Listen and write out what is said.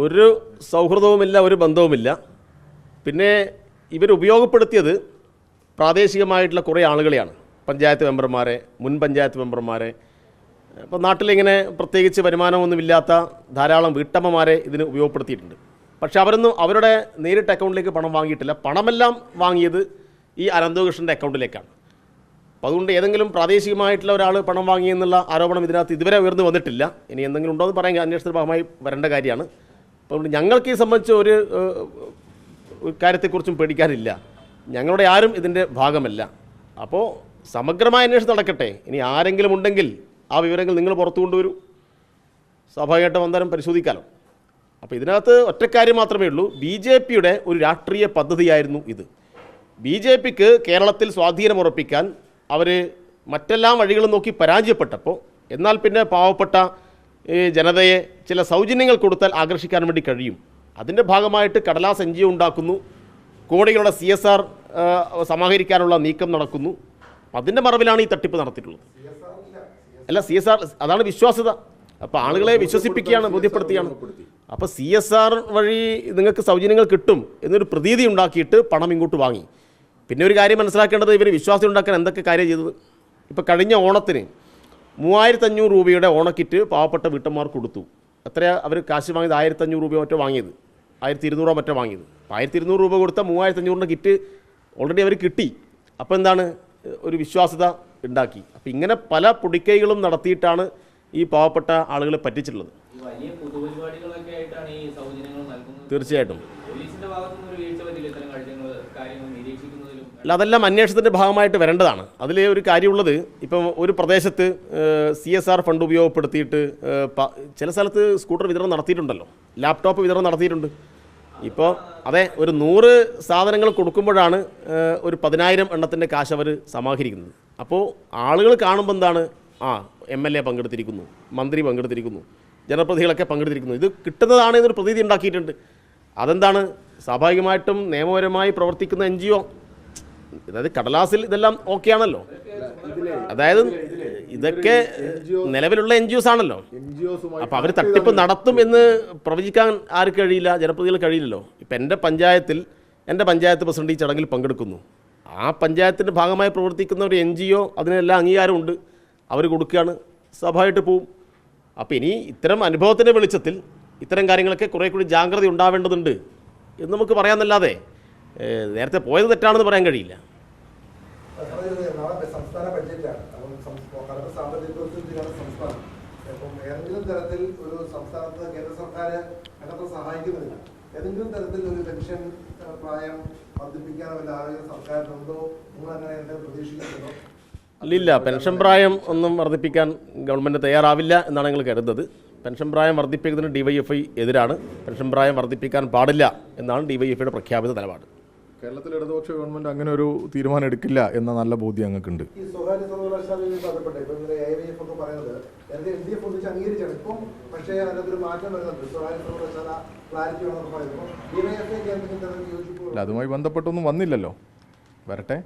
ഒരു സൗഹൃദവുമില്ല ഒരു ബന്ധവുമില്ല. പിന്നെ ഇവർ ഉപയോഗപ്പെടുത്തിയത് പ്രാദേശികമായിട്ടുള്ള കുറേ ആളുകളെയാണ്. പഞ്ചായത്ത് മെമ്പർമാരെ മുൻ പഞ്ചായത്ത് മെമ്പർമാരെ. അപ്പോൾ നാട്ടിലിങ്ങനെ പ്രത്യേകിച്ച് വരുമാനമൊന്നുമില്ലാത്ത ധാരാളം വീട്ടമ്മമാരെ ഇതിന് ഉപയോഗപ്പെടുത്തിയിട്ടുണ്ട്. പക്ഷെ അവരൊന്നും അവരുടെ നേരിട്ട് അക്കൗണ്ടിലേക്ക് പണം വാങ്ങിയിട്ടില്ല. പണമെല്ലാം വാങ്ങിയത് ഈ അനന്തകൃഷ്ണന്റെ അക്കൗണ്ടിലേക്കാണ്. അപ്പോൾ അതുകൊണ്ട് ഏതെങ്കിലും പ്രാദേശികമായിട്ടുള്ള ഒരാൾ പണം വാങ്ങിയെന്നുള്ള ആരോപണം ഇതിനകത്ത് ഇതുവരെ ഉയർന്നു വന്നിട്ടില്ല. ഇനി എന്തെങ്കിലും ഉണ്ടോ എന്ന് പറയാൻ അന്വേഷണത്തിന് ഭാഗമായി വരേണ്ട കാര്യമാണ്. അപ്പോൾ ഞങ്ങൾക്ക് ഈ സംബന്ധിച്ച് ഒരു കാര്യത്തെക്കുറിച്ചും പേടിക്കാനില്ല. ഞങ്ങളുടെ ആരും ഇതിന്റെ ഭാഗമല്ല. അപ്പോൾ സമഗ്രമായ അന്വേഷണം നടക്കട്ടെ. ഇനി ആരെങ്കിലും ഉണ്ടെങ്കിൽ ആ വിവരങ്ങൾ നിങ്ങൾ പുറത്തു കൊണ്ടുവരൂ. സ്വാഭാവികമായിട്ടും വന്നാലും പരിശോധിക്കാലോ. അപ്പോൾ ഇതിനകത്ത് ഒറ്റക്കാര്യം മാത്രമേ ഉള്ളൂ. ബി ജെ പിയുടെ ഒരു രാഷ്ട്രീയ പദ്ധതിയായിരുന്നു ഇത്. ബി ജെ പിക്ക് കേരളത്തിൽ സ്വാധീനം ഉറപ്പിക്കാൻ അവർ മറ്റെല്ലാ വഴികളും നോക്കി പരാജയപ്പെട്ടപ്പോൾ എന്നാൽ പിന്നെ പാവപ്പെട്ട ഈ ജനതയെ ചില സൗജന്യങ്ങൾ കൊടുത്താൽ ആകർഷിക്കാൻ വേണ്ടി കഴിയും. അതിന്റെ ഭാഗമായിട്ട് കടലാസ് എൻ ജി ഉണ്ടാക്കുന്നു. കോടികളുടെ സി എസ് ആർ സമാഹരിക്കാനുള്ള നീക്കം നടക്കുന്നു. അതിന്റെ മറവിലാണ് ഈ തട്ടിപ്പ് നടത്തിയിട്ടുള്ളത്. അല്ല സി എസ് ആർ അതാണ് വിശ്വാസ്യത. അപ്പോൾ ആളുകളെ വിശ്വസിപ്പിക്കുകയാണ് ബോധ്യപ്പെടുത്തുകയാണ്. അപ്പോൾ സി എസ് ആർ വഴി നിങ്ങൾക്ക് സൗജന്യങ്ങൾ കിട്ടും എന്നൊരു പ്രതീതി ഉണ്ടാക്കിയിട്ട് പണം ഇങ്ങോട്ട് വാങ്ങി. പിന്നെ ഒരു കാര്യം മനസ്സിലാക്കേണ്ടത് ഇവർ വിശ്വാസം ഉണ്ടാക്കാൻ എന്തൊക്കെ കാര്യം ചെയ്തത്? ഇപ്പോൾ കഴിഞ്ഞ ഓണത്തിന് മൂവായിരത്തഞ്ഞൂറ് രൂപയുടെ ഓണക്കിറ്റ് പാവപ്പെട്ട വീട്ടന്മാർ കൊടുത്തു. എത്രയാണ് അവർ കാശ് വാങ്ങിയത്? ആയിരത്തഞ്ഞൂറ് രൂപ മറ്റോ വാങ്ങിയത്? ആയിരത്തി ഇരുന്നൂറോ മറ്റോ വാങ്ങിയത്? അപ്പോൾ ആയിരത്തി ഇരുന്നൂറ് രൂപ കൊടുത്ത മൂവായിരത്തഞ്ഞൂറിന്റെ കിറ്റ് ഓൾറെഡി അവർ കിട്ടി. അപ്പോൾ എന്താണ്? ഒരു വിശ്വാസ്യത ഉണ്ടാക്കി. അപ്പോൾ ഇങ്ങനെ പല പൊടിക്കൈകളും നടത്തിയിട്ടാണ് ഈ പാവപ്പെട്ട ആളുകളെ പറ്റിച്ചിട്ടുള്ളത്. തീർച്ചയായിട്ടും. അല്ല അതെല്ലാം അന്വേഷണത്തിന്റെ ഭാഗമായിട്ട് വരേണ്ടതാണ്. അതിൽ ഒരു കാര്യമുള്ളത് ഇപ്പം ഒരു പ്രദേശത്ത് സി എസ് ആർ ഫണ്ട് ഉപയോഗപ്പെടുത്തിയിട്ട് ചില സ്ഥലത്ത് സ്കൂട്ടർ വിതരണം നടത്തിയിട്ടുണ്ടല്ലോ. ലാപ്ടോപ്പ് വിതരണം നടത്തിയിട്ടുണ്ട്. ഇപ്പോൾ അതെ ഒരു നൂറ് സാധനങ്ങൾ കൊടുക്കുമ്പോഴാണ് ഒരു പതിനായിരം എണ്ണത്തിന്റെ കാശ് അവർ സമാഹരിക്കുന്നത്. അപ്പോൾ ആളുകൾ കാണുമ്പോൾ എന്താണ്? ആ എം എൽ എ പങ്കെടുത്തിരിക്കുന്നു മന്ത്രി പങ്കെടുത്തിരിക്കുന്നു ജനപ്രതിനിധികളൊക്കെ പങ്കെടുത്തിരിക്കുന്നു. ഇത് കിട്ടുന്നതാണ് എന്നൊരു പ്രതീതി ഉണ്ടാക്കിയിട്ടുണ്ട്. അതെന്താണ്? സ്വാഭാവികമായിട്ടും നിയമപരമായി പ്രവർത്തിക്കുന്ന എൻ ജി ഒ അതായത് കടലാസിൽ ഇതെല്ലാം ഓക്കെ ആണല്ലോ അതായത് ഇതൊക്കെ നിലവിലുള്ള എൻ ജി ഒസ് ആണല്ലോ. അപ്പോൾ അവർ തട്ടിപ്പ് നടത്തും എന്ന് പ്രവചിക്കാൻ ആർക്ക് കഴിയില്ല ജനപ്രതികൾ കഴിയില്ലല്ലോ. ഇപ്പം എന്റെ പഞ്ചായത്തിൽ എന്റെ പഞ്ചായത്ത് പ്രസിഡന്റ് ഈ ചടങ്ങിൽ പങ്കെടുക്കുന്നു. ആ പഞ്ചായത്തിന്റെ ഭാഗമായി പ്രവർത്തിക്കുന്ന ഒരു എൻ ജി ഒ അതിനെല്ലാം അംഗീകാരമുണ്ട്. അവർ കൊടുക്കുകയാണ്. സ്വാഭാവികമായിട്ട് പോവും. അപ്പോൾ ഇനി ഇത്തരം അനുഭവത്തിന്റെ വെളിച്ചത്തിൽ ഇത്തരം കാര്യങ്ങളൊക്കെ കുറേ കൂടി ജാഗ്രത ഉണ്ടാവേണ്ടതുണ്ട് എന്ന് നമുക്ക് പറയാമെന്നല്ലാതെ നേരത്തെ പോയത് തെറ്റാണെന്ന് പറയാൻ കഴിയില്ല. അല്ലില്ല സംസ്ഥാന ബഡ്ജറ്റാണ്. അപ്പം ഏതെങ്കിലും തരത്തിൽ ഒരു സംസ്ഥാനത്ത് കേന്ദ്ര സർക്കാർ സഹായിക്കുന്നില്ല. ഏതെങ്കിലും തരത്തിൽ ഒരു പെൻഷൻ പ്രായം വർദ്ധിപ്പിക്കാനോ വല്ല ആലോചന സർക്കാരിനുണ്ടോ? നിങ്ങൾ അങ്ങനെ എന്തെങ്കിലും പ്രതീക്ഷിക്കുന്നുണ്ടോ ഇല്ല പെൻഷൻ പ്രായം ഒന്നും വർദ്ധിപ്പിക്കാൻ ഗവൺമെന്റ് തയ്യാറാവില്ല എന്നാണ് ഞങ്ങൾ കരുതുന്നത്. പെൻഷൻ പ്രായം വർദ്ധിപ്പിക്കുന്നതിന് ഡിവൈഎഫ്ഐ എതിരാണ്. പെൻഷൻ പ്രായം വർദ്ധിപ്പിക്കാൻ പാടില്ല എന്നാണ് ഡിവൈഎഫ്ഐയുടെ പ്രഖ്യാപിത നിലപാട്. കേരളത്തിലെ ഇടതുപക്ഷ ഗവൺമെന്റ് അങ്ങനെ ഒരു തീരുമാനം എടുക്കില്ല എന്ന നല്ല ബോധ്യം ഞങ്ങൾക്കുണ്ട് Y D F D Y F അതുമായി ബന്ധപ്പെട്ടൊന്നും വന്നില്ലല്ലോ. വരട്ടെ.